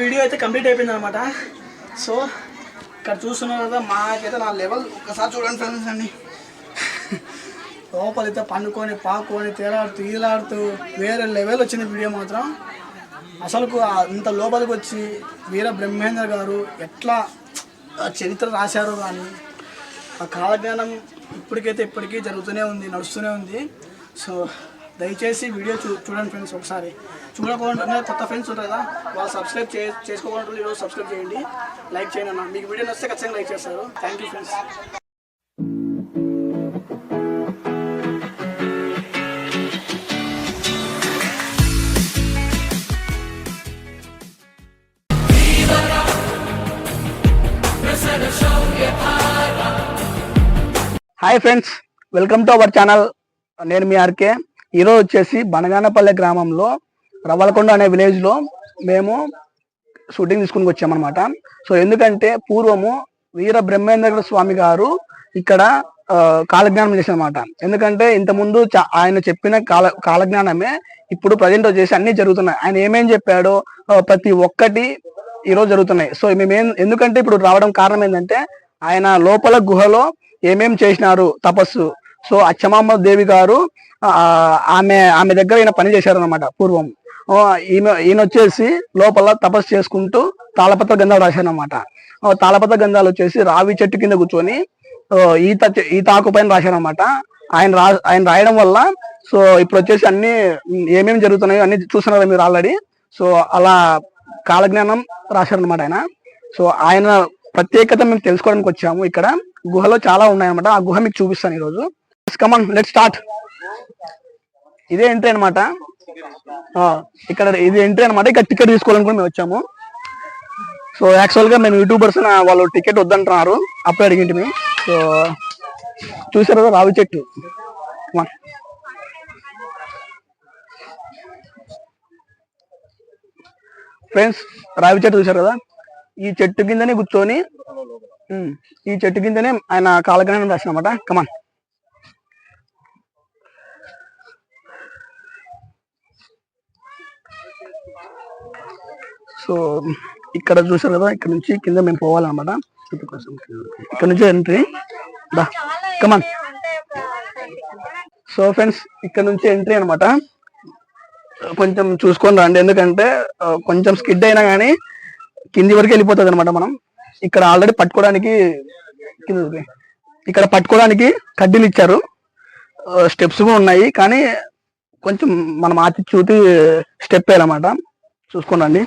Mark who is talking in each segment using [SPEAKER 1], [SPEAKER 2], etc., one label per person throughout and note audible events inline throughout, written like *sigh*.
[SPEAKER 1] Video అయితే complete అయిపోయింది అనమాట సో ఇక్కడ చూస్తున్నారు కదా మాకైతే నా లెవెల్ ఒకసారి చూడండి ఫ్రెండ్స్ అండి. లోపలైతే పండుకొని పాకొని తేలాడుతూ ఈలాడుతూ వేరే లెవెల్ వచ్చిన వీడియో మాత్రం. అసలు అంత లోపలికి వచ్చి వీర బ్రహ్మేంద్ర గారు ఎట్లా ఆ చరిత్ర రాశారో కానీ ఆ కాలజ్ఞానం ఇప్పటికైతే ఇప్పటికీ జరుగుతూనే ఉంది నడుస్తూనే ఉంది. సో దయచేసి వీడియో చూ చూడండి ఫ్రెండ్స్ ఒకసారి. చూడకుండా కొత్త ఫ్రెండ్స్ ఉంటారు కదా వాళ్ళు సబ్స్క్రైబ్ చే చేసుకోకుండా ఈరోజు సబ్స్క్రైబ్ చేయండి లైక్ చేయండి అన్న. మీకు వీడియో నచ్చితే ఖచ్చితంగా లైక్ చేస్తారు. Thank you friends hi friends welcome to our channel నేను మీ ఆర్కే. ఈరోజు వచ్చేసి బనగానపల్లె గ్రామంలో రవ్వలకొండ అనే విలేజ్లో మేము షూటింగ్ తీసుకుని వచ్చామన్నమాట. సో ఎందుకంటే పూర్వము వీర బ్రహ్మేంద్ర స్వామి గారు ఇక్కడ కాలజ్ఞానం చేశారన్నమాట. ఎందుకంటే ఇంతకుముందు ఆయన చెప్పిన కాల కాలజ్ఞానమే ఇప్పుడు ప్రజెంట్ వచ్చేసి అన్ని జరుగుతున్నాయి. ఆయన ఏమేం చెప్పాడో ప్రతి ఒక్కటి ఈరోజు జరుగుతున్నాయి. సో మేమేం ఎందుకంటే ఇప్పుడు రావడం కారణం ఏంటంటే ఆయన లోపల గుహలో ఏమేం చేసినారు తపస్సు. సో అచ్చమామ్మ దేవి గారు ఆమె ఆమె దగ్గర ఈయన పని చేశారనమాట పూర్వం. ఈయన ఈయన వచ్చేసి లోపల తపస్సు చేసుకుంటూ తాళపత్ర గంధాలు రాశానమాట తాళపత్ర గంధాలు వచ్చేసి రావి చెట్టు కింద కూర్చొని ఈత ఈత ఆకు పైన రాశానమాట ఆయన రా ఆయన రాయడం వల్ల సో ఇప్పుడు వచ్చేసి అన్ని ఏమేమి జరుగుతున్నాయో అన్ని చూస్తున్నారు మీరు ఆల్రెడీ. సో అలా కాలజ్ఞానం రాశారనమాట ఆయన. సో ఆయన ప్రత్యేకత మేము తెలుసుకోవడానికి వచ్చాము. ఇక్కడ గుహలో చాలా ఉన్నాయన్నమాట. ఆ గుహ మీకు చూపిస్తాను ఈరోజు. కమన్ లెట్ స్టార్ట్ ఇదే ఎంట్రీ అనమాట ఇక్కడ ఇది ఎంట్రీ అనమాట ఇక్కడ టికెట్ తీసుకోవాలనుకుని మేము వచ్చాము. సో యాక్చువల్గా మేము యూట్యూబర్స్ వాళ్ళు టికెట్ వద్దంటున్నారు. అప్పుడు అడిగింటి సో చూసారు కదా రావి చెట్టు. ఫ్రెండ్స్ రావి చెట్టు చూసారు కదా? ఈ చెట్టు కిందనే కూర్చొని ఈ చెట్టు కిందనే ఆయన కాలగణ్ణా అన్నమాట కమాన్ సో ఇక్కడ చూసారు కదా ఇక్కడ నుంచి కింద మేము పోవాలన్నమాట. ఇక్కడ నుంచి ఎంట్రీ దా కమాన్ సో ఫ్రెండ్స్ ఇక్కడ నుంచి ఎంట్రీ అన్నమాట. కొంచెం చూసుకొని రండి. ఎందుకంటే కొంచెం స్కిడ్ అయినా కానీ కింది వరకు వెళ్ళిపోతుంది అనమాట మనం. ఇక్కడ ఆల్రెడీ పట్టుకోవడానికి కింద ఇక్కడ పట్టుకోవడానికి కడ్డీలు ఇచ్చారు. స్టెప్స్ కూడా ఉన్నాయి. కానీ కొంచెం మనం ఆచి చూసి స్టెప్ వేయాలన్నమాట చూసుకోండి రండి.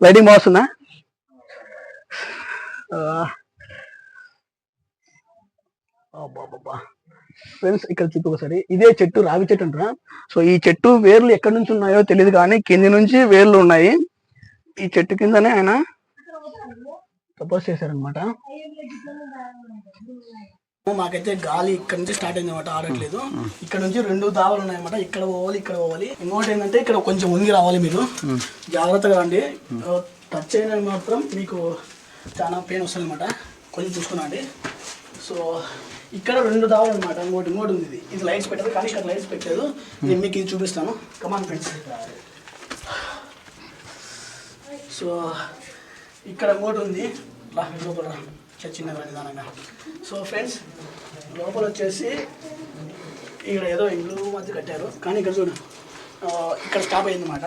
[SPEAKER 1] లైటింగ్ బాగుందా ఫ్రెండ్స్ ఇక్కడ చూపి ఒకసారి. ఇదే చెట్టు రావి చెట్టు అంటారా సో ఈ చెట్టు వేర్లు ఎక్కడి నుంచి ఉన్నాయో తెలియదు కానీ కింది నుంచి వేర్లు ఉన్నాయి. ఈ చెట్టు కిందనే ఆయన ప్రపోజ్ చేశారనమాట మాకైతే గాలి ఇక్కడ నుంచి స్టార్ట్ అయింది అనమాట ఆడట్లేదు. ఇక్కడ నుంచి రెండు దావలు ఉన్నాయన్నమాట ఇక్కడ పోవాలి ఇక్కడ పోవాలి. ఇంకోటి ఏంటంటే ఇక్కడ కొంచెం వంగి రావాలి మీరు. జాగ్రత్తగా రండి. టచ్ అయిన మాత్రం మీకు చాలా పెయిన్ వస్తుంది అనమాట కొంచెం చూసుకున్నాండి సో ఇక్కడ రెండు దావలు అనమాట ఇంకోటి ఇంకోటి ఉంది ఇది. ఇది లైట్స్ పెట్టదు కానీ ఇక్కడ లైట్స్ పెట్టలేదు. నేను మీకు ఇది చూపిస్తాను. కమాన్ ఫ్రెండ్స్ సో ఇక్కడ ఇంకోటి ఉంది. చిన్నగా నిదానంగా సో ఫ్రెండ్స్ లోపల వచ్చేసి ఇక్కడ ఏదో ఇల్లు మధ్య కట్టారు. కానీ ఇక్కడ చూడు ఇక్కడ స్టాప్ అయిందన్నమాట.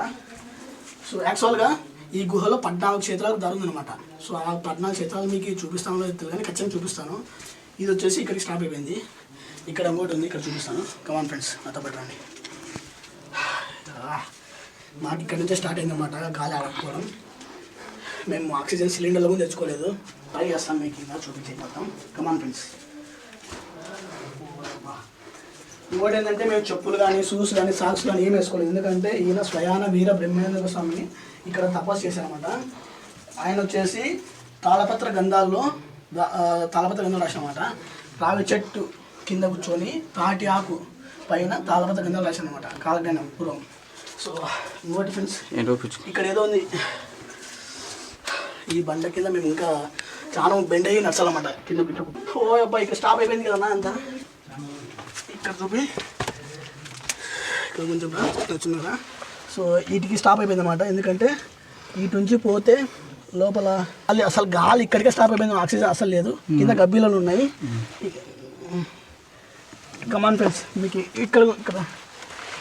[SPEAKER 1] సో యాక్చువల్గా ఈ గుహలో పద్నాలుగు క్షేత్రాలకు దారి ఉందన్నమాట. సో ఆ పద్నాలుగు క్షేత్రాలు మీకు చూపిస్తాను తెలియదు కానీ ఖచ్చితంగా చూపిస్తాను. ఇది వచ్చేసి ఇక్కడికి స్టాప్ అయిపోయింది. ఇక్కడ ఇంకోటి ఉంది ఇక్కడ చూపిస్తాను. కమాన్ ఫ్రెండ్స్ నాతో పెట్టండి *sighs* మాకు ఇక్కడ నుంచే స్టార్ట్ అయిందన్నమాట గాలి ఆడకపోవడం. మేము ఆక్సిజన్ సిలిండర్లు కూడా తెచ్చుకోలేదు. ట్రై చేస్తాం మీకు ఇంకా చూపించే మొత్తం కమాన్ ఫ్రెండ్స్ ఇంకోటి ఏంటంటే మేము చెప్పులు కానీ షూస్ కానీ సాక్స్ కానీ ఏం వేసుకోలేదు. ఎందుకంటే ఈయన స్వయాన వీర బ్రహ్మేంద్ర స్వామిని ఇక్కడ తపస్సు చేశారనమాట ఆయన వచ్చేసి తాళపత్ర గంధాల్లో తాళపత్ర గంధాలు రాసినమాట. రావి చెట్టు కింద కూర్చొని తాటి ఆకు పైన తాళపత్ర గంధాలు రాశారనమాట కాలజ్ఞానం పూర్వం. సో ఇంకోటి ఫ్రెండ్స్ ఇక్కడ ఏదో ఉంది. ఈ బండ కింద మేము ఇంకా చాలా బెండ్ అయ్యి నడచాలన్నమాట. కింద పిట్ట ఓ అబ్బా ఇక్కడ స్టాప్ అయిపోయింది కదా అంతా. ఇక్కడ చూపి. ఇక్కడ కొంచెం నచ్చున్నారా సో వీటికి స్టాప్ అయిపోయింది అనమాట ఎందుకంటే ఇటు నుంచి పోతే లోపల అది అసలు గాలి ఇక్కడికే స్టాప్ అయిపోయింది. ఆక్సిజన్ అసలు లేదు. కింద గబ్బీలలో ఉన్నాయి. కమాన్ ఫ్రెండ్స్ మీకు ఇక్కడ ఇక్కడ.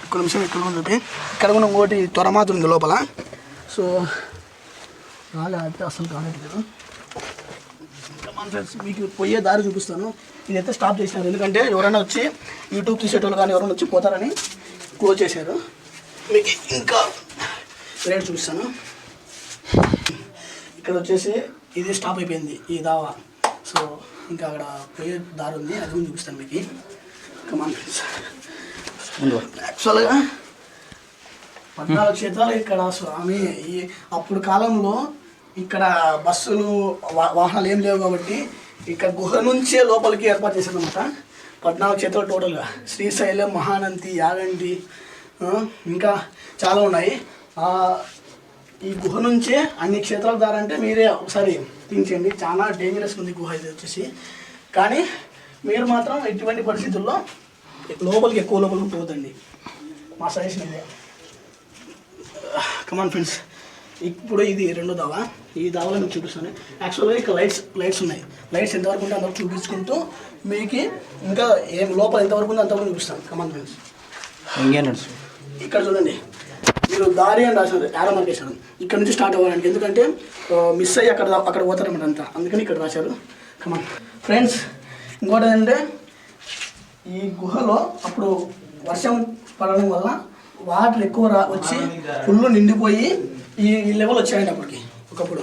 [SPEAKER 1] ఒక్క నిమిషం ఇక్కడ ఉంది ఇక్కడ కూడా ఇంకోటి త్వరమాత ఉంది లోపల. సో గాలి ఆడితే అసలు కాలేదు కమాన్ ఫ్రెండ్స్ మీకు పోయే దారి చూపిస్తాను. ఇదైతే స్టాప్ చేసినారు. ఎందుకంటే ఎవరైనా వచ్చి యూట్యూబ్ తీసేటోళ్ళు కానీ ఎవరైనా వచ్చి పోతారని క్లోజ్ చేశారు. మీకు ఇంకా రేట్ చూపిస్తాను. ఇక్కడ వచ్చేసి ఇది స్టాప్ అయిపోయింది. ఈ దావా. సో ఇంకా అక్కడ పోయే దారి ఉంది. అది కూడా చూపిస్తాను మీకు. కమాన్ ఫ్రెండ్స్ యాక్చువల్గా పద్నాలుగు క్షేత్రాలు ఇక్కడ స్వామి. ఈ అప్పుడు కాలంలో ఇక్కడ బస్సులు వా- వాహనాలు ఏం లేవు కాబట్టి ఇక్కడ గుహ నుంచే లోపలికి ఏర్పాటు చేశారనమాట పద్నాలుగు క్షేత్రాలు టోటల్గా. శ్రీశైలం మహానంది యాగంటి ఇంకా చాలా ఉన్నాయి. ఈ గుహ నుంచే అన్ని క్షేత్రాల ద్వారా అంటే మీరే ఒకసారి థింక్ చాలా డేంజరస్ ఉంది గుహ ఇది వచ్చేసి. కానీ మీరు మాత్రం ఎటువంటి పరిస్థితుల్లో లోపలికి ఎక్కువ లోపలికి పోదండి మా సజెషన్ ఇదే. కమాన్ ఫ్రెండ్స్ ఇప్పుడు ఇది రెండో దావా. ఈ దావాలో మీకు చూపిస్తాను. యాక్చువల్గా ఇక్కడ లైట్స్ లైట్స్ ఉన్నాయి. లైట్స్ ఎంతవరకు ఉంటే అంతవరకు చూపించుకుంటూ మీకు ఇంకా ఏం లోపల ఎంతవరకు ఉందో అంతవరకు చూపిస్తాను. కమాన్ ఫ్రెండ్స్
[SPEAKER 2] ఇంకేం నడుచు
[SPEAKER 1] ఇక్కడ చూడండి. మీరు దారి అని రాశారు యారో మార్క్ వేశారు ఇక్కడ నుంచి స్టార్ట్ అవ్వాలంటే ఎందుకంటే మిస్ అయ్యి అక్కడ అక్కడ పోతారన్నమాట అంతా. అందుకని ఇక్కడ రాశారు. కమాన్ ఫ్రెండ్స్ ఇంకోటి ఏంటంటే ఈ గుహలో అప్పుడు వర్షం పడడం వల్ల వాటర్ ఎక్కువ రా వచ్చి ఫుల్ నిండిపోయి ఈ ఈ లెవెల్ వచ్చాయండి అప్పటికి ఒకప్పుడు.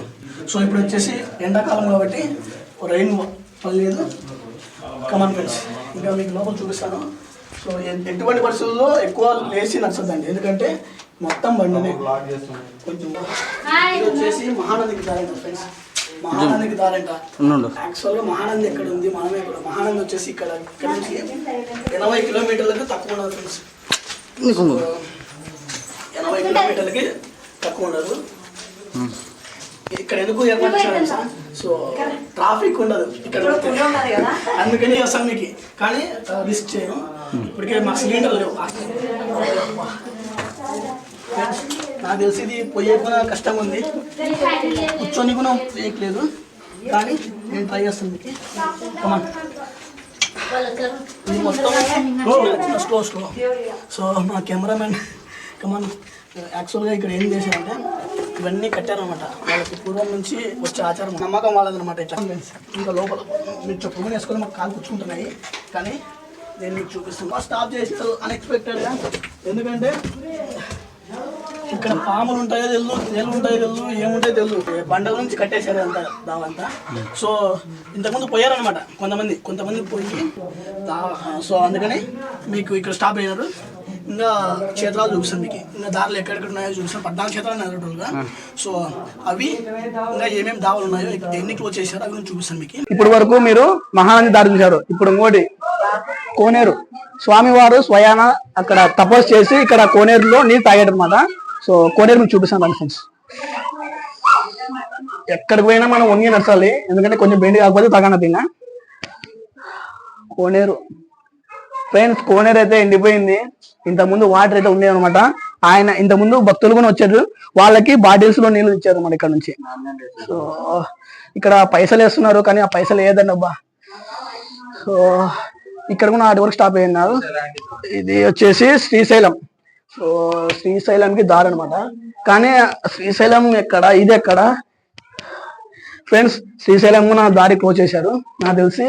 [SPEAKER 1] సో ఇప్పుడు వచ్చేసి ఎండాకాలం కాబట్టి రైన్ పడలేదు. కమాన్ ఫ్రెండ్స్ ఇంకా మీకు లోపల చూపిస్తాను. సో ఎటువంటి పరిస్థితుల్లో ఎక్కువ లేచి నచ్చదండి. ఎందుకంటే మొత్తం బండినే. కొంచెం ఇది వచ్చేసి మహానదికి దారంట ఫ్రెండ్స్ మహానదికి దారంట. యాక్చువల్గా మహానంది ఎక్కడ ఉంది మనమే ఇక్కడ. మహానంది వచ్చేసి ఇక్కడ ఇక్కడ నుంచి ఎనభై కిలోమీటర్లకు తక్కువ ఉండదు ఫ్రెండ్స్ ఎనభై కిలోమీటర్లకి తక్కువ ఉండదు. ఇక్కడ ఎందుకు సార్ సో ట్రాఫిక్ ఉండదు ఇక్కడ అందుకని వస్తాను మీకు కానీ రిస్క్ చేయను. ఇప్పటికే మాకు సిలిండర్ లేవు. నాకు తెలిసి ఇది పోయే కూడా కష్టంగా ఉంది. కూర్చొని కూడా వేయట్లేదు కానీ నేను ట్రై చేస్తాను మీకు. కమాన్ మొత్తం స్లో స్లో. సో మా కెమెరామెన్ కమాన్ యాక్చువల్గా ఇక్కడ ఏం చేశారంటే ఇవన్నీ కట్టారనమాట వాళ్ళకి పూర్వం నుంచి వచ్చే ఆచారం నమ్మకం వాళ్ళదనమాట ఇట్లా. ఇంకా లోపల మీరు చెప్పుకొని వేసుకొని మాకు కాలు కూర్చుంటున్నాయి కానీ నేను మీకు చూపిస్తాను స్టాప్ చేసారు అన్ఎక్స్పెక్టెడ్గా ఎందుకంటే ఇక్కడ పాములు ఉంటాయో తెలుసు తేలు ఉంటాయో తెలుసు ఏముంటాయో తెలుసు బండల నుంచి కట్టేశారు అంతా దావంతా సో ఇంతకుముందు పోయారనమాట కొంతమంది కొంతమంది పోయి సో అందుకని మీకు ఇక్కడ స్టాప్ అయినారు. ఇంకా క్షేత్రాలు చూపిస్తాను మీకు ఇంకా దారులు ఎక్కడెక్కడ ఉన్నాయో చూపిస్తాను పద్నాలుగు క్షేత్రాలు ఉన్నాయి టోటల్గా సో అవి ఇంకా ఏమేమి దావులు ఉన్నాయో ఎన్ని క్లోజ్ చేశారో అవి చూపిస్తాను మీకు. ఇప్పుడు వరకు మీరు మహానంది దారి చూశారు. ఇప్పుడు ఇంకోటి కోనేరు. స్వామివారు స్వయాన అక్కడ తపస్సు చేసి ఇక్కడ కోనేరులో నీళ్ళు తాగాడు అనమాట సో కోనేరు మీకు చూపిస్తాను రండి ఫ్రెండ్స్ ఎక్కడికి పోయినా మనం వంగి నడచాలి. ఎందుకంటే కొంచెం బెండి కాకపోతే తగనది కోనేరు. ఫ్రెండ్స్ కోనేరు అయితే ఎండిపోయింది. ఇంత ముందు వాటర్ అయితే ఉండేవి అనమాట ఆయన ఇంత ముందు భక్తులు కూడా వచ్చారు. వాళ్ళకి బాటిల్స్లో నీళ్ళు ఇచ్చారు మన ఇక్కడ నుంచి. సో ఇక్కడ పైసలు వేస్తున్నారు కానీ ఆ పైసలు ఏదండి అబ్బా. సో ఇక్కడ కూడా ఆటి వరకు స్టాప్ అయ్యినారు ఇది వచ్చేసి శ్రీశైలం. సో శ్రీశైలంకి దారి అనమాట కానీ శ్రీశైలం ఎక్కడ? ఇది ఎక్కడ? ఫ్రెండ్స్ శ్రీశైలం కూడా దారి క్లోజ్ చేశారు. నాకు తెలిసి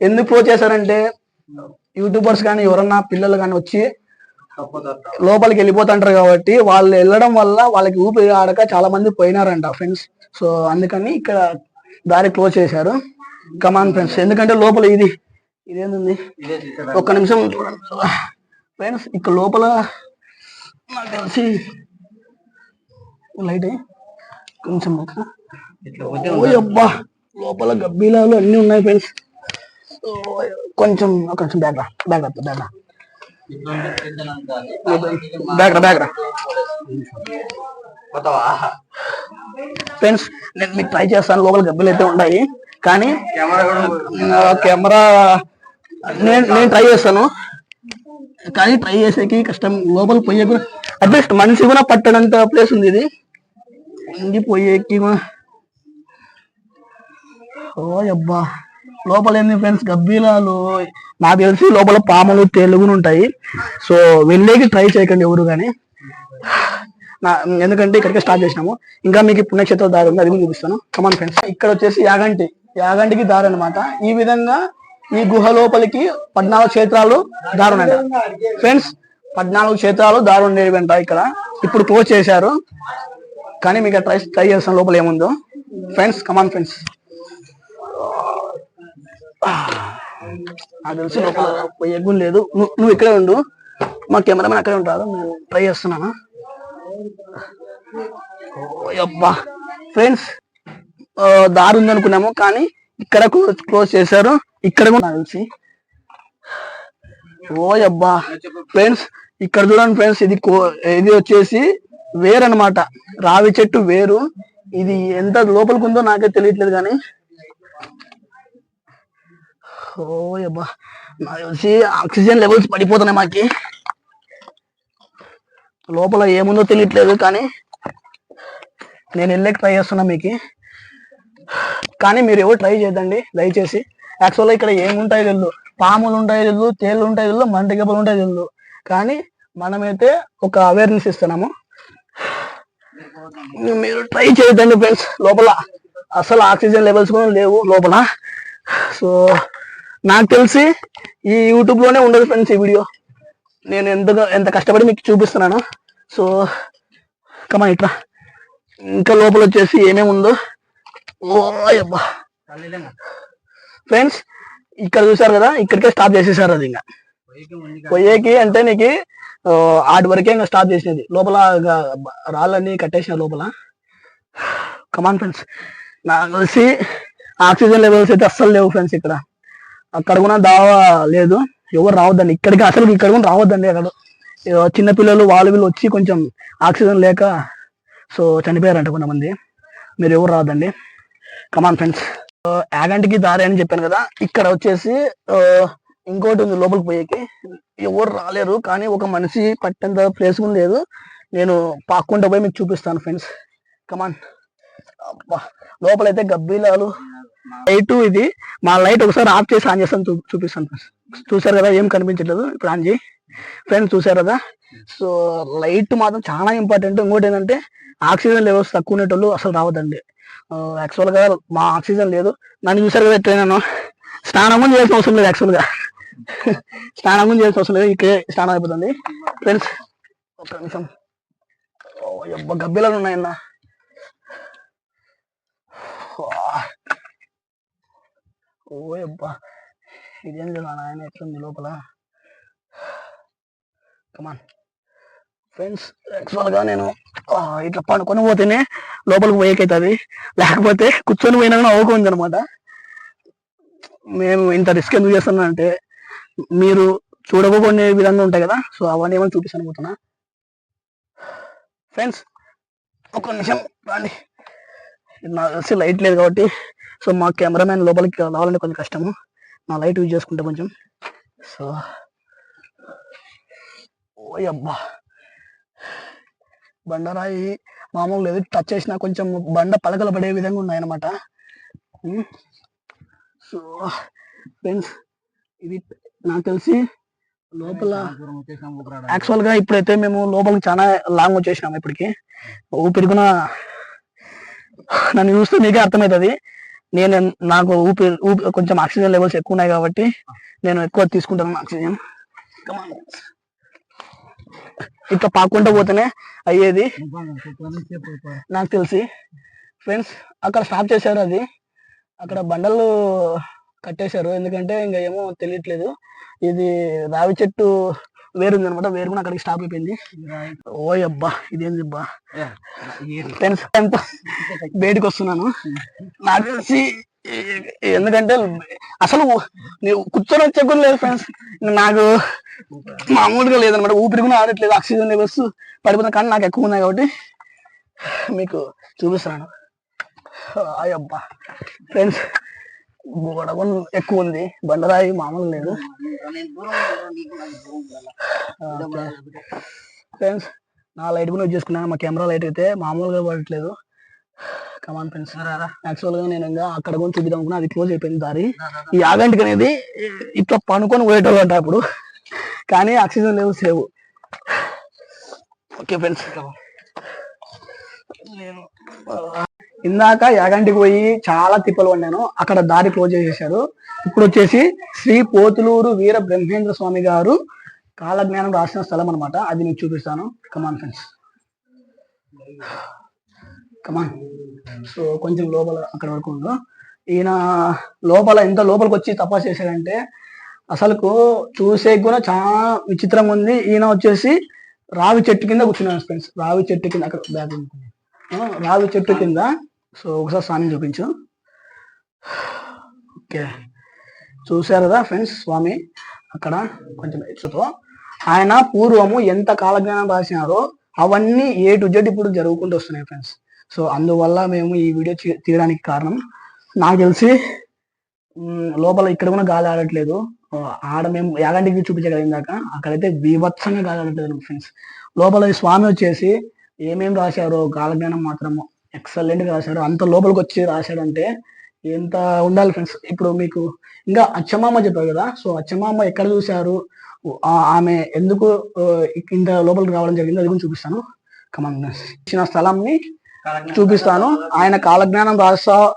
[SPEAKER 1] ఎందుకు క్లోజ్ చేశారంటే యూట్యూబర్స్ కానీ ఎవరన్నా పిల్లలు కానీ వచ్చి లోపలికి వెళ్ళిపోతుంటారు కాబట్టి వాళ్ళు వెళ్ళడం వల్ల వాళ్ళకి ఊపిరి ఆడక చాలా మంది పోయినారంట ఫ్రెండ్స్ సో అందుకని ఇక్కడ దారి క్లోజ్ చేశారు. కమాన్ ఫ్రెండ్స్ ఎందుకంటే లోపల ఇది ఇదేంది ఒక్క నిమిషం. ఫ్రెండ్స్ ఇక్కడ లోపల నాకు తెలిసి లైట్ కొంచెం అబ్బా లోపల గబ్బీలాలు అన్ని ఉన్నాయి ఫ్రెండ్స్ కొంచెం ఒక నిమిషం బ్యాగ్ రా బ్యాగ్ రా బ్యాగ్ రా. బ్యాగ్ రా బ్యాగ్ రా. ఫ్రెండ్స్ నేను మీకు ట్రై చేస్తాను. లోపల గబ్బులు అయితే ఉన్నాయి కానీ కెమెరా నేను నేను ట్రై చేస్తాను. కానీ ట్రై చేసేకి కష్టం. లోపల పోయే అట్లీస్ట్ మనిషి కూడా పట్టడంత ప్లేస్ ఉంది ఇది. ఇంగిపోయేకి పోయేకి ఓ అబ్బా. లోపల ఏంది ఫ్రెండ్స్ గబ్బీలాలు. నాకు తెలిసి లోపల పాములు తేలుగులు ఉంటాయి. సో వెళ్ళేకి ట్రై చేయకండి ఎవరు కానీ. నా ఎందుకంటే ఇక్కడికే స్టార్ట్ చేసినాము. ఇంకా మీకు పుణ్యక్షేత్ర దారి ఉంది అది కూడా చూపిస్తాను. కమాన్ ఫ్రెండ్స్ ఇక్కడ వచ్చేసి యాగంటి. యాగంటికి దారి అన్నమాట. ఈ విధంగా ఈ గుహ లోపలికి పద్నాలుగు క్షేత్రాలు దారి ఉన్నాయి. ఫ్రెండ్స్ పద్నాలుగు క్షేత్రాలు దారి ఉండేవి అంట ఇక్కడ. ఇప్పుడు క్లోజ్ చేశారు. కానీ మీకు ట్రై ట్రై చేస్తాను లోపల ఏముందో. ఫ్రెండ్స్ కమాన్ ఫ్రెండ్స్ నాకు తెలిసి లోపల పోయే లేదు. నువ్వు నువ్వు ఇక్కడే ఉండు. మా కెమెరామెన్ అక్కడే ఉంటారు. నేను ట్రై చేస్తున్నాను. ఓ అబ్బా. ఫ్రెండ్స్ దారి ఉంది అనుకున్నాము కానీ ఇక్కడ క్లోజ్ చేశారు. ఇక్కడ కూడా నాకు తెలిసి. ఓ అబ్బా. ఫ్రెండ్స్ ఇక్కడ చూడండి ఫ్రెండ్స్ ఇది ఇది వచ్చేసి వేరు అన్నమాట రావి చెట్టు వేరు. ఇది ఎంత లోపలికి ఉందో నాకే తెలియట్లేదు కానీ ఓయబ్బా నాకు తెలిసి ఆక్సిజన్ లెవెల్స్ పడిపోతున్నాయి మాకి. లోపల ఏముందో తెలియట్లేదు కానీ నేను వెళ్ళక ట్రై చేస్తున్నా మీకు. కానీ మీరు ఎవరు ట్రై చేయదండి దయచేసి. యాక్చువల్గా ఇక్కడ ఏముంటాయో తెలియదు పాములు ఉంటాయో తెలియదు తేళ్ళు ఉంటాయో తెలియదు మంటి గబ్బలు ఉంటాయో తెలియదు కానీ మనమైతే ఒక అవేర్నెస్ ఇస్తున్నాము. మీరు ట్రై చేయదండి ఫ్రెండ్స్ లోపల అసలు ఆక్సిజన్ లెవెల్స్ కూడా లేవు లోపల. సో నాకు తెలిసి ఈ యూట్యూబ్లోనే ఉండదు ఫ్రెండ్స్ ఈ వీడియో నేను ఎంతగా ఎంత కష్టపడి మీకు చూపిస్తున్నాను. సో కమా ఇట్లా ఇంకా లోపల వచ్చేసి ఏమేమి ఉందో. ఓ అబ్బా ఫ్రెండ్స్ ఇక్కడ చూసారు కదా ఇక్కడికే స్టాప్ చేసేసారు అది ఇంకా. పొయ్యేకి అంటే నీకు ఆటి వరకే ఇంకా స్టాప్ చేసినది లోపల రాళ్ళన్నీ కట్టేసిన లోపల. కమాన్ ఫ్రెండ్స్ నాకు తెలిసి ఆక్సిజన్ లెవెల్స్ అయితే అస్సలు లేవు ఫ్రెండ్స్ ఇక్కడ. అక్కడ కూడా దావా లేదు. ఎవరు రావద్దండి. ఇక్కడికి అసలు ఇక్కడ కూడా రావద్దండి అక్కడ చిన్నపిల్లలు వాళ్ళు వీళ్ళు వచ్చి కొంచెం ఆక్సిజన్ లేక సో చనిపోయారంట కొంతమంది. మీరు ఎవరు రావద్దండి. కమాన్ ఫ్రెండ్స్ యాగంటికి దారి అని చెప్పాను కదా. ఇక్కడ వచ్చేసి ఇంకోటి ఉంది లోపలికి పోయేకి. ఎవరు రాలేరు కానీ ఒక మనిషి పట్టేంత ప్లేస్ కూడా లేదు. నేను పాక్కుంటా పోయి మీకు చూపిస్తాను ఫ్రెండ్స్ కమాన్ లోపలైతే గబ్బీలాలు. లైట్ ఇది. మా లైట్ ఒకసారి ఆఫ్ చేసి ఆన్ చేస్తాను చూ- చూపిస్తాను. ఫ్రెండ్స్ చూసారు కదా ఏం కనిపించట్లేదు. ఇప్పుడు ఆన్ చేయి. ఫ్రెండ్స్ చూసారు కదా? సో లైట్ మాత్రం చాలా ఇంపార్టెంట్. ఇంకోటి ఏంటంటే ఆక్సిజన్ లెవెల్స్ తక్కువ ఉండేటోళ్ళు అసలు రావద్దండి. యాక్చువల్గా మా ఆక్సిజన్ లేదు. నన్ను చూసారు కదా ఎట్లా నేను స్నానం కూడా చేయాల్సిన అవసరం లేదు యాక్చువల్గా. స్నానం కూడా చేయాల్సిన అవసరం లేదు ఇక్కడే స్నానం అయిపోతుంది. ఫ్రెండ్స్ ఒక నిమిషం. గబ్బిలాలు ఉన్నాయన్నా. ఓయబ్బా అబ్బా! ఇదేం లేదు నాయన ఎట్లుంది లోపల. కమాన్ ఫ్రెండ్స్ యాక్చువల్గా నేను ఇట్లా పడుకొని పోతేనే లోపలికి పోయేకైతుంది. లేకపోతే కూర్చొని పోయినా కూడా అవ్వకుంది అనమాట మేము ఇంత రిస్క్ ఎందుకు చేస్తున్నా అంటే మీరు చూడకపోనే విధంగా ఉంటాయి కదా సో అవన్నీ ఏమైనా చూపిస్తాను పోతున్నా ఫ్రెండ్స్ ఒక నిమిషం రండి. నాకు తెలిసి లైట్ లేదు కాబట్టి సో మా కెమెరామ్యాన్ లోపలికి రావాలంటే కొంచెం కష్టము. నా లైట్ యూజ్ చేసుకుంటే కొంచెం. సో ఓ అబ్బా బండరాయి మామూలు లేదు టచ్ చేసినా కొంచెం బండ పలకలు పడే విధంగా ఉన్నాయన్నమాట. సో ఫ్రెండ్స్ ఇది నాకు తెలిసి లోపల యాక్చువల్గా ఇప్పుడైతే మేము లోపలికి చాలా లాంగ్ వచ్చేసినాము ఇప్పటికి. ఊపిరికున నన్ను చూస్తే మీకే అర్థమవుతుంది. నేను నాకు ఊపిరి ఊపి కొంచెం ఆక్సిజన్ లెవెల్స్ ఎక్కువ ఉన్నాయి కాబట్టి నేను ఎక్కువ తీసుకుంటాను ఆక్సిజన్ ఇట్లా పాక్కుంటూ పోతేనే అయ్యేది నాకు తెలిసి. ఫ్రెండ్స్ అక్కడ స్టాప్ చేశారు అది. అక్కడ బండలు కట్టేశారు. ఎందుకంటే ఇంకా ఏమో తెలియట్లేదు. ఇది రావి చెట్టు వేరుంది అనమాట వేరు కూడా అక్కడికి స్టాప్ అయిపోయింది. ఓ అబ్బా ఇదేంది అబ్బా. ఫ్రెండ్స్ ఎంత బయటకు వస్తున్నాను. నాకు తెలిసి ఎందుకంటే అసలు కూర్చొని వచ్చే కూడా లేదు ఫ్రెండ్స్ నాకు మామూలుగా లేదనమాట. ఊపిరి కూడా ఆడట్లేదు. ఆక్సిజన్ లెవెల్స్ పడిపోతుంది కానీ నాకు ఎక్కువ ఉన్నాయి కాబట్టి మీకు చూపిస్తున్నాను. అయ్యబ్బా ఫ్రెండ్స్ గోడ కూడా ఎక్కువ ఉంది. బండరాయి మామూలు లేదు. ఫ్రెండ్స్ నా లైట్ కూడా చేసుకున్నాను మా కెమెరా లైట్ అయితే మామూలుగా పడట్లేదు. కమాన్ ఫ్రెండ్స్ యాక్చువల్గా నేను ఇంకా అక్కడ కూడా చూపిద్దాం అనుకున్నా. అది క్లోజ్ అయిపోయింది దారి. ఈ యాగంటికి అనేది ఇట్లా పనుకొని పోయేటోళ్ళు అంట ఇప్పుడు కానీ ఆక్సిజన్ లేవు సేవ్. ఓకే ఫ్రెండ్స్ నేను ఇందాక యాగంటికి పోయి చాలా తిప్పలు వండాను అక్కడ దారి క్లోజ్ చేసేసారు ఇప్పుడు వచ్చేసి శ్రీ పోతులూరు వీర బ్రహ్మేంద్ర స్వామి గారు కాలజ్ఞానం రాసిన స్థలం అనమాట అది మీకు చూపిస్తాను. కమాన్ ఫ్రెండ్స్ కమాన్ సో కొంచెం లోపల అక్కడ వరకు ఉండు. ఈయన లోపల ఎంత లోపలికి వచ్చి తపస్సు చేశాడంటే అసలుకు చూసే కూడా చాలా విచిత్రంగా ఉంది. ఈయన వచ్చేసి రావి చెట్టు కింద కూర్చున్నాను ఫ్రెండ్స్ రావి చెట్టు కింద అక్కడ బ్యాగ్ ఉంది. రావి చెట్టు కింద. సో ఒకసారి స్వామిని చూపించు. ఓకే. చూశారు కదా ఫ్రెండ్స్ స్వామి? అక్కడ కొంచెం ఎత్తుతో. ఆయన పూర్వము ఎంత కాలజ్ఞానం రాసినారో అవన్నీ ఏ టు జెడ్ ఇప్పుడు జరుగుకుంటూ వస్తున్నాయి ఫ్రెండ్స్. సో అందువల్ల మేము ఈ వీడియో తీయడానికి కారణం నాకు తెలిసి లోపల ఇక్కడ కూడా గాలి ఆడట్లేదు. ఆడ మేము యాగంటికి చూపించే కదా ఇందాక అక్కడైతే బీభత్సంగా గాలి ఆడట్లేదు ఫ్రెండ్స్. లోపల ఈ స్వామి వచ్చేసి ఏమేం రాశారో కాలజ్ఞానం మాత్రము ఎక్సలెంట్గా రాశారు. అంత లోపలికి వచ్చి రాశాడంటే ఎంత ఉండాలి ఫ్రెండ్స్ ఇప్పుడు మీకు ఇంకా అచ్చమామ చెప్పారు కదా సో అచ్చమామ ఎక్కడ చూశారు? ఆ- ఆమె ఎందుకు ఇంత లోపలికి రావడం జరిగింది అది కూడా చూపిస్తాను. కమాన్ ఇచ్చిన స్థలంని చూపిస్తాను. ఆయన కాలజ్ఞానం రాస్తా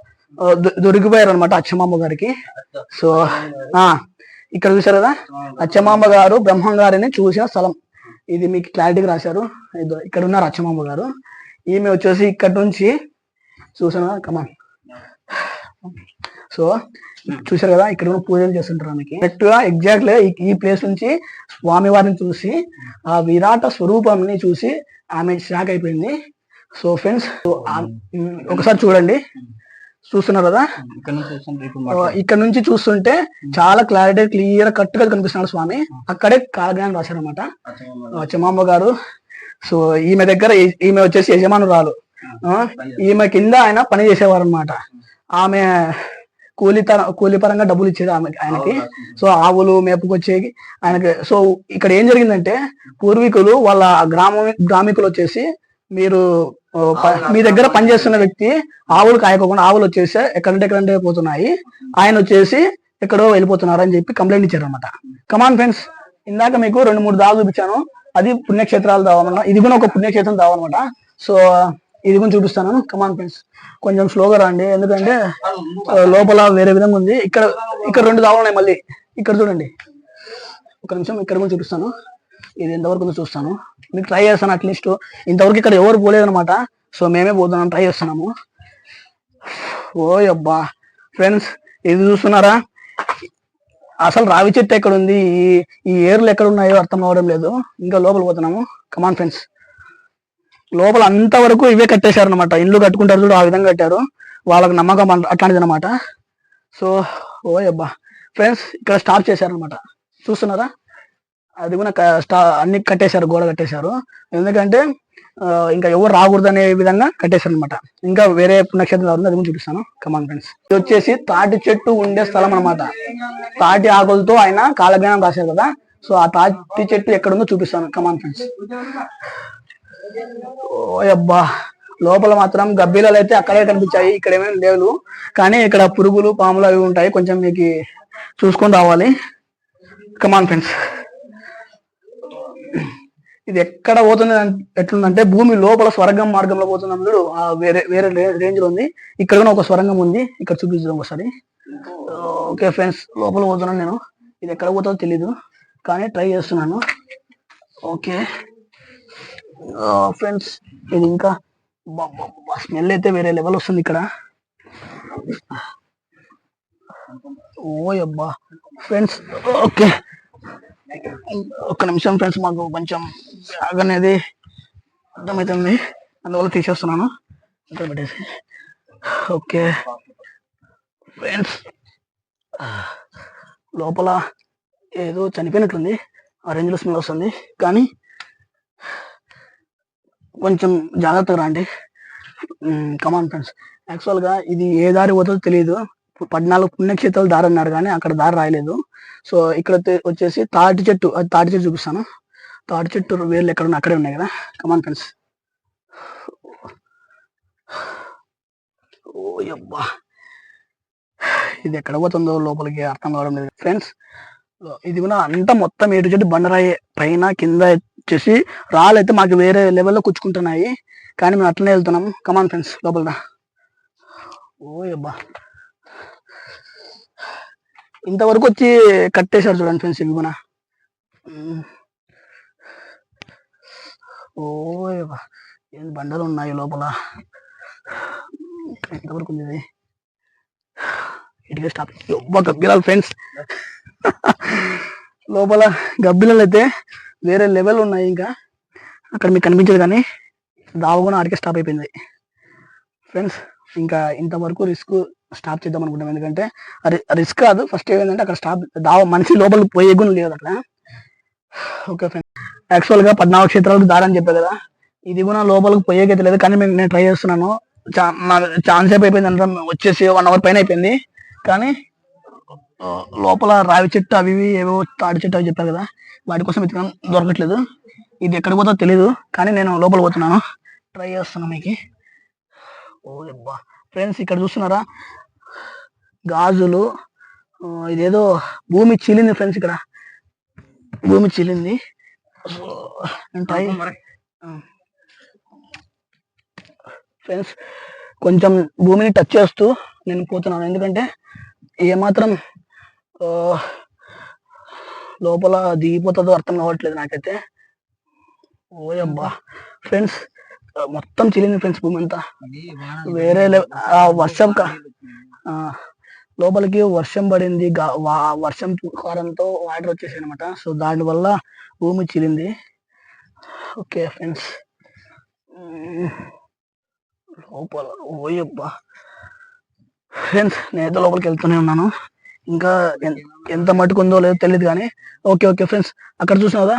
[SPEAKER 1] దొరికిపోయారు అనమాట అచ్చమామ గారికి. సో ఆ ఇక్కడ చూసారు కదా? అచ్చమాంబ గారు బ్రహ్మం గారిని చూసిన స్థలం. ఇది మీకు క్లారిటీగా రాశారు. ఇక్కడ ఉన్న అచ్చమాంబ గారు. ఈమె వచ్చేసి ఇక్కడ నుంచి చూసాను? కమాన్ సో చూసారు కదా ఇక్కడ ఉన్న పూజలు చేస్తుంటారు ఆమెకి. కరెక్ట్గా ఎగ్జాక్ట్ ఈ ప్లేస్ నుంచి స్వామి వారిని చూసి ఆ విరాట స్వరూపంని చూసి ఆమె షాక్ అయిపోయింది. సో ఫ్రెండ్స్ ఒకసారి చూడండి. చూస్తున్నారు కదా?
[SPEAKER 2] ఇక్కడ నుంచి చూస్తుంటే
[SPEAKER 1] చాలా క్లారిటీ క్లియర్ కట్గా కనిపిస్తున్నాడు స్వామి. అక్కడే కాలజ్ఞానం రాశారనమాట చెమ్మమ్మ గారు. సో ఈమె దగ్గర ఈమె వచ్చేసి యజమానురాలు. ఈమె కింద ఆయన పని చేసేవారు అనమాట ఆమె కూలి తర- కూలి పరంగా డబ్బులు ఇచ్చేది ఆమె ఆయనకి. సో ఆవులు మేపుకొచ్చేకి ఆయనకి. సో ఇక్కడ ఏం జరిగిందంటే పూర్వీకులు వాళ్ళ గ్రామ గ్రామికులు వచ్చేసి మీరు మీ దగ్గర పనిచేస్తున్న వ్యక్తి ఆవులు కాయకోకుండా ఆవులు వచ్చేసి ఎక్కడంటే ఎక్కడంటే పోతున్నాయి. ఆయన వచ్చేసి ఎక్కడో వెళ్ళిపోతున్నారు అని చెప్పి కంప్లైంట్ ఇచ్చారు అనమాట కమాన్ ఫ్రెండ్స్ ఇందాక మీకు రెండు మూడు దావులు చూపించాను. అది పుణ్యక్షేత్రాలు దావనమాట ఇది కూడా ఒక పుణ్యక్షేత్రం దావనమాట. సో ఇది కూడా చూపిస్తాను. కమాన్ ఫ్రెండ్స్ కొంచెం స్లోగా రండి. ఎందుకంటే లోపల వేరే విధంగా ఉంది. ఇక్కడ ఇక్కడ రెండు దావులు ఉన్నాయి మళ్ళీ. ఇక్కడ చూడండి. ఒక నిమిషం ఇక్కడ కూడా చూపిస్తాను. ఇది ఎంతవరకు ఉందో చూస్తాను. మీకు ట్రై చేస్తాను అట్లీస్ట్ ఇంతవరకు ఇక్కడ ఎవరు పోలేదనమాట సో మేమే పోతున్నాం ట్రై చేస్తున్నాము. ఓ అబ్బా. ఫ్రెండ్స్ ఇది చూస్తున్నారా? అసలు రావి చెట్టు ఎక్కడ ఉంది ఈ ఈ ఏర్లు ఎక్కడ ఉన్నాయో అర్థం కావడం లేదు. ఇంకా లోపల పోతున్నాము. కమాన్ ఫ్రెండ్స్ లోపల అంతవరకు ఇవే కట్టేశారు అనమాట ఇల్లు కట్టుకుంటారు చూడు ఆ విధంగా కట్టారు. వాళ్ళకి నమ్మకం అట్లాంటిది అనమాట సో ఓ అబ్బా. ఫ్రెండ్స్ ఇక్కడ స్టాప్ చేశారనమాట చూస్తున్నారా? అది కూడా స్టా అన్ని కట్టేశారు గోడ కట్టేశారు. ఎందుకంటే ఇంకా ఎవరు రాకూడదు అనే విధంగా కట్టేశారు అనమాట ఇంకా వేరే పుణ్యక్షేత్రం ఉంది అది కూడా చూపిస్తాను. కమాన్ ఫ్రెండ్స్ ఇది వచ్చేసి తాటి చెట్టు ఉండే స్థలం అన్నమాట. తాటి ఆకులతో ఆయన కాలజ్ఞానం రాశారు కదా. సో ఆ తాటి చెట్టు ఎక్కడ ఉందో చూపిస్తాను కమాన్ ఫ్రెండ్స్ ఓ అబ్బా. లోపల మాత్రం గబ్బీలలో అయితే అక్కడే కనిపించాయి. ఇక్కడ ఏమేమి లేవు. కానీ ఇక్కడ పురుగులు పాములు అవి ఉంటాయి. కొంచెం మీకు చూసుకొని రావాలి. కమాన్ ఫ్రెండ్స్ ఇది ఎక్కడ పోతుంది ఎట్లుందంటే భూమి లోపల స్వర్గం మార్గంలో పోతుంది అన్నాడు వేరే వేరే రేంజ్లో ఉంది. ఇక్కడ కూడా ఒక స్వరంగం ఉంది. ఇక్కడ చూపిస్తాం ఒకసారి. ఓకే ఫ్రెండ్స్ లోపల పోతున్నాను నేను. ఇది ఎక్కడ పోతుందో తెలీదు కానీ ట్రై చేస్తున్నాను. ఓకే. ఫ్రెండ్స్ ఇది ఇంకా స్మెల్ అయితే వేరే లెవెల్ వస్తుంది ఇక్కడ. ఓ అబ్బా ఫ్రెండ్స్ ఓకే. ఒక్క నిమిషం ఫ్రెండ్స్ మాకు కొంచెం బ్యాగ్ అనేది అర్థమవుతుంది అందువల్ల తీసేస్తున్నాను. ఇక్కడ పెట్టేసి. ఓకే. ఫ్రెండ్స్ లోపల ఏదో చనిపోయినట్లుంది. ఆ స్మెల్ వస్తుంది. కానీ కొంచెం జాగ్రత్తగా రండి. కమాన్ ఫ్రెండ్స్ యాక్చువల్గా ఇది ఏ దారి పోతుందో తెలియదు. పద్నాలుగు పుణ్యక్షేత్రాలు దారి అన్నారు కానీ అక్కడ దారి రాయలేదు. సో ఇక్కడ వచ్చేసి తాటి చెట్టు అది తాటి చెట్టు చూపిస్తాను. తాటి చెట్టు వేర్లు ఎక్కడ ఉన్నాయి? అక్కడే ఉన్నాయి కదా? కమాన్ ఫ్రెండ్స్ ఓ అబ్బా. ఇది ఎక్కడ పోతుందో లోపలికి అర్థం కావడం లేదు. ఫ్రెండ్స్ ఇది కూడా అంతా మొత్తం ఏటు చెట్టు బండరాయి పైన కింద వచ్చేసి రాళ్ళు అయితే మాకు వేరే లెవెల్లో కూర్చుకుంటున్నాయి. కానీ మేము అట్లనే వెళ్తున్నాం. కమాన్ ఫ్రెండ్స్ లోపల ఓ అబ్బా. ఇంతవరకు వచ్చి కట్టేశారు చూడండి ఫ్రెండ్స్ ఇవి కూడా ఓ ఏం బండలు ఉన్నాయి లోపల? ఎంతవరకు ఉంది ఇది. ఇటుకే స్టాప్ గబ్బిలాలు ఫ్రెండ్స్. లోపల గబ్బిలాలు అయితే వేరే లెవెల్ ఉన్నాయి ఇంకా. అక్కడ మీకు కనిపించదు కానీ దావ కూడా ఆడికే స్టాప్ అయిపోయింది. ఫ్రెండ్స్ ఇంకా ఇంతవరకు రిస్క్ స్టాప్ చేద్దాం అనుకుంటాం. ఎందుకంటే రిస్క్ కాదు. ఫస్ట్ ఏమైందంటే అక్కడ స్టాప్ దావ మనిషి లోపల పోయే గుణం లేదు అక్కడ. ఓకే ఫ్రెండ్ యాక్చువల్గా పద్నాలుగు క్షేత్రాలకు దారని చెప్పే కదా. ఇది కూడా లోపలికి పోయేకైతే లేదు. కానీ మేము నేను ట్రై చేస్తున్నాను. చా- ఛాన్స్ అయిపోయింది అంటే వచ్చేసి వన్ అవర్ పైన అయిపోయింది. కానీ లోపల రావి చెట్టు అవి ఇవి ఏవో తాడి చెట్టు అవి చెప్పారు కదా. వాటి కోసం వెతకడం దొరకట్లేదు. ఇది ఎక్కడికి పోతా తెలియదు కానీ నేను లోపల పోతున్నాను. ట్రై చేస్తున్నాను మీకు. ఓ అబ్బా. ఫ్రెండ్స్ ఇక్కడ చూస్తున్నారా? గాజులు ఇదేదో భూమి చీలింది ఫ్రెండ్స్ ఇక్కడ. భూమి చీలింది. ఫ్రెండ్స్ కొంచెం భూమిని టచ్ చేస్తూ నేను పోతున్నాను. ఎందుకంటే ఏమాత్రం లోపల దిగిపోతుందో అర్థం కావట్లేదు నాకైతే. ఓయబ్బా ఫ్రెండ్స్ మొత్తం చిలింది ఫ్రెండ్స్ భూమి అంతా. వేరే వర్షం కా- లోపలికి వర్షం పడింది వర్షం కారంతో వాటర్ వచ్చేసాయి అనమాట సో దాని వల్ల భూమి చిరింది ఓకే ఫ్రెండ్స్. లోపల ఓయబ్బా. ఫ్రెండ్స్ నేనైతే లోపలికి వెళ్తూనే ఉన్నాను. ఇంకా ఎంత మటుకు ఉందో లేదో తెలియదు కానీ ఓకే ఓకే ఫ్రెండ్స్. అక్కడ చూసినావుదా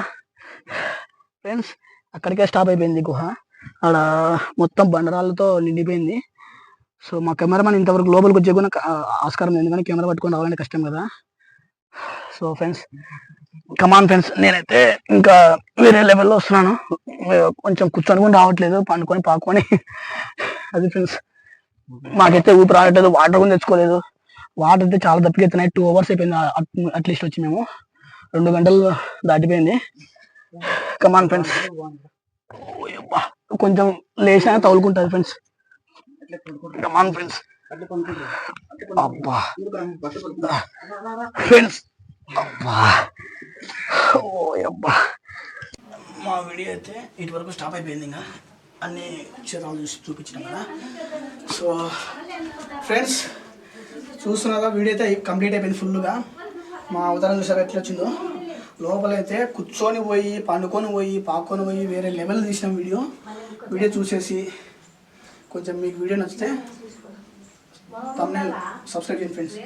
[SPEAKER 1] ఫ్రెండ్స్ అక్కడికే స్టాప్ అయిపోయింది గుహ. అక్కడ మొత్తం బండరాళ్ళతో నిండిపోయింది. సో మా కెమెరామెన్ ఇంతవరకు లోపలికి వచ్చే కూడా ఆస్కారం లేదు ఎందుకంటే కెమెరా పట్టుకొని రావాలంటే కష్టం కదా. సో ఫ్రెండ్స్ కమాన్ ఫ్రెండ్స్ నేనైతే ఇంకా వేరే లెవెల్లో వస్తున్నాను. కొంచెం కూర్చొని కూడా రావట్లేదు. పండుకొని పాకొని అది ఫ్రెండ్స్ మాకైతే ఊపి రావట్లేదు వాటర్ కూడా తెచ్చుకోలేదు. వాటర్ అయితే చాలా తప్పికెత్తున్నాయి టూ అవర్స్ అయిపోయింది. అట్లీస్ట్ వచ్చి మేము. రెండు గంటలు దాటిపోయింది. కమాన్ ఫ్రెండ్స్ కొంచెం లేచినా తగులుకుంటుంది ఫ్రెండ్స్ కమాన్ ఫ్రెండ్స్ అబ్బా. ఫ్రెండ్స్ అబ్బా. ఓ అబ్బా. మా వీడియో అయితే ఇటు వరకు స్టాప్ అయిపోయింది ఇంకా. అన్ని చిత్రాలు చూసి చూపించినాం కదా. సో ఫ్రెండ్స్ చూస్తున్నారా వీడియో అయితే కంప్లీట్ అయిపోయింది ఫుల్గా మా అవతారం చూసారా ఎట్లా వచ్చిందో? లోపలైతే కూర్చొని పోయి పండుకొని పోయి పాక్కొని పోయి వేరే లెవెల్ తీసిన వీడియో. వీడియో చూసేసి కొంచెం మీకు వీడియో నచ్చితే తమ్మునే సబ్స్క్రైబ్ చేయండి ఫ్రెండ్స్